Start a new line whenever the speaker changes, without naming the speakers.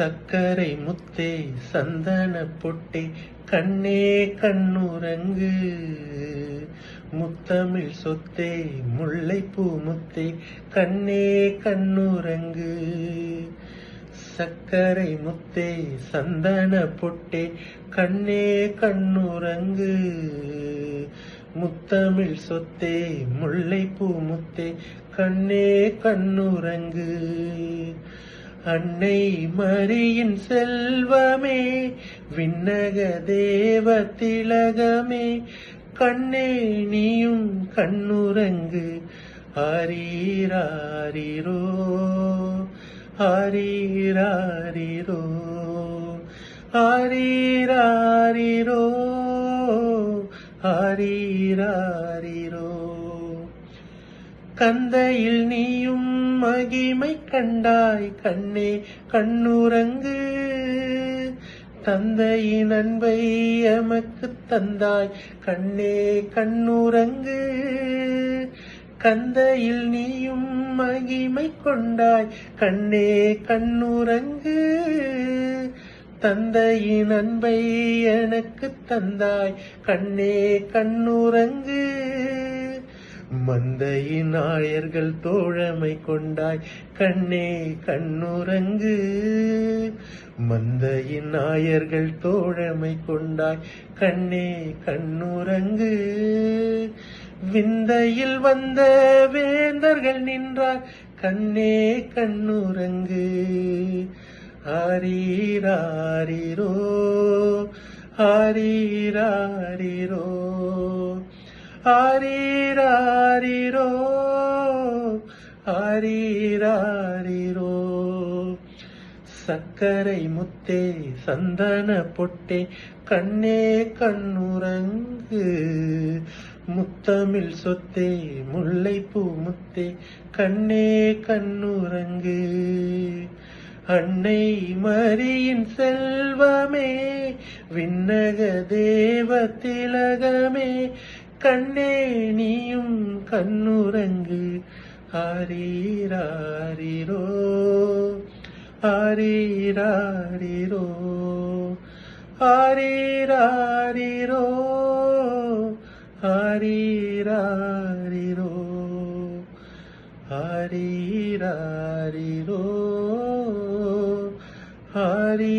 சக்கரை முத்தே சந்தன பொட்டே கண்ணே கண்ணுரங்கு. முத்தமிழ் சொத்தே முல்லைப்பூ முத்தே கண்ணே கண்ணுரங்கு. சக்கரை முத்தே சந்தன பொட்டே கண்ணே கண்ணுரங்கு. முத்தமிழ் சொத்தே முல்லைப்பூ முத்தே கண்ணே கண்ணுரங்கு. அன்னை மரியின் செல்வமே விண்ணக தேவ திலகமே கண்ணே நீயும் கண்ணுரங்கு ஆரீராரிரோ ஆரீராரிரோ ஆரீராரிரோ ஆரீராரிரோ கந்தையில் நீயும் மகிமை கண்டாய் கண்ணே கண்ணுறங்கு. தந்தையின் அன்பை எமக்கு தந்தாய் கண்ணே கண்ணுறங்கு. கந்தையில் நீயும் மகிமை கொண்டாய் கண்ணே கண்ணுறங்கு. தந்தையின் அன்பை எனக்கு தந்தாய் கண்ணே கண்ணுறங்கு. மந்தையின் ஆயர்கள் தோழமை கொண்டாய். கண்ணே கண்ணுறங்கு. மந்தையின் ஆயர்கள் தோழமை கொண்டாய். கண்ணே கண்ணுறங்கு. விந்தையில் வந்த வேந்தர்கள் நின்றார். கண்ணே கண்ணுறங்கு. ஆரீராரிரோ ஆரீராரிரோ. ஆரீராரிரோ ஆரீராரிரோ சக்கரை முத்தே சந்தன பொட்டே கண்ணே கண்ணுரங்கு. முத்தமிழ் சொத்தே முல்லைப்பூ முத்தே கண்ணே கண்ணுரங்கு. அன்னை மரியின் செல்வமே விண்ணக தேவ திலகமே கண்ணே நீயும் கண்ணுறங்கு. ஆரீராரிரோ ஆரீராரிரோ ஆரீராரிரோ ஆரீராரிரோ ஆரீராரிரோ ஆரீராரிரோ